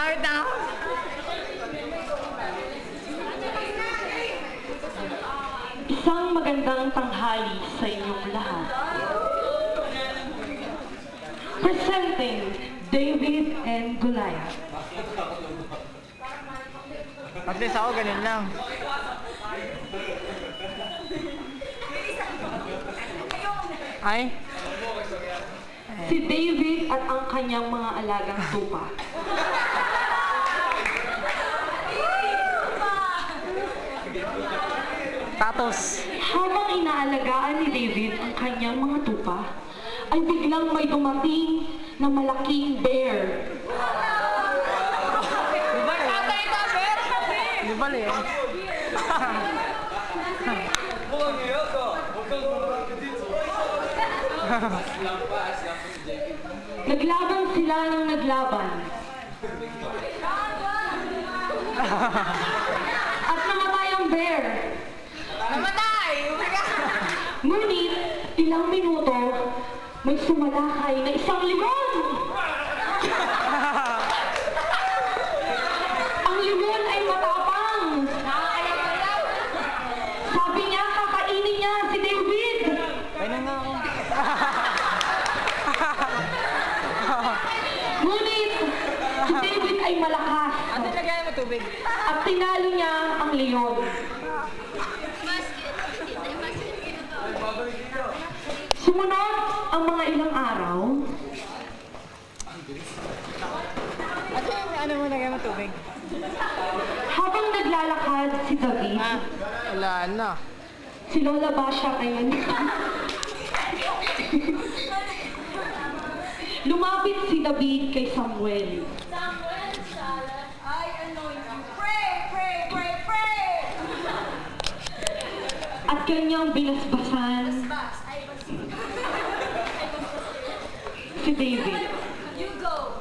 Na ako. Isang magandang tanghali sa inyong lahat. Presenting David and Goliath. At least ako ganun lang. Ay? Si David at ang kanyang mga alagang tupa. Tatos. Habang inaalagaan ni David ang kanyang mga tupa, ay biglang may dumating na malaking bear. Di ba eh? Di ba? Naglaban sila ng naglaban. At namatay ang bear. Namatay! Ngunit, ilang minuto, may sumalakay na isang limon. ang limon ay matapang. Sabi niya, kakainin niya si David. Ay na nga ako. Ngunit, si David ay malakas. Ano lagay mo tubig? At tinalo niya ang leon. Sumunod ang mga ilang araw, Ano, ano mo lagay mo tubig? habang naglalakad si David, Ah, wala na. si Lola Basha ay Lumapit si David kay Samuel. Samuel, I anoint you. Pray, pray, pray, pray. At kanyang binasbasan Bas, ay bas. Si David. You go.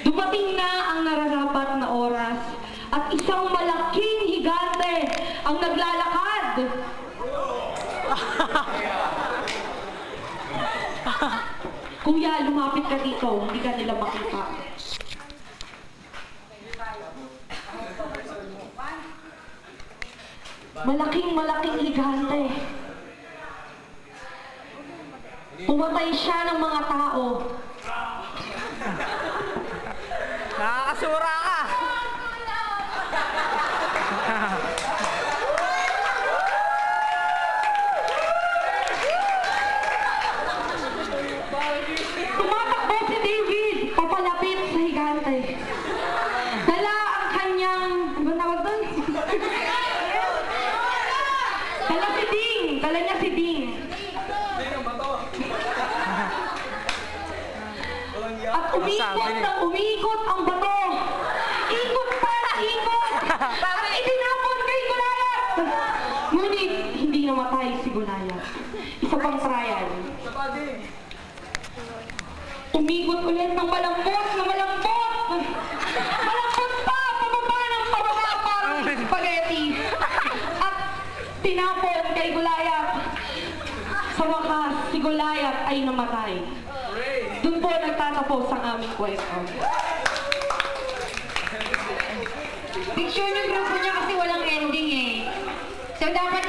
Dumating na ang nararapat na oras at isang malaking higante ang naglalakad. Kuya, lumapit ka dito. Hindi ka nila makita. Malaking malaking higante. Pumatay siya ng mga tao. Nakakasura ka! Tumatakbo si David papalapit sa higante. Dala ang kanyang, ano tawag doon? Dala si Ding. Dala niya si Ding. At umikot ng umikot ang bato. Ikot para ikot. At itinapon kay Goliath. Ngunit hindi namatay si Goliath. Isa pang trial. Umikot ulit ng malambot na malambot. Malambot pa, pababa ng pababa parang spaghetti. At tinapon kay Goliath. Sa wakas, si Goliath ay namatay. Doon po nagtatapos ang aming kwento. Picture ng grupo niya kasi walang ending eh. So dapat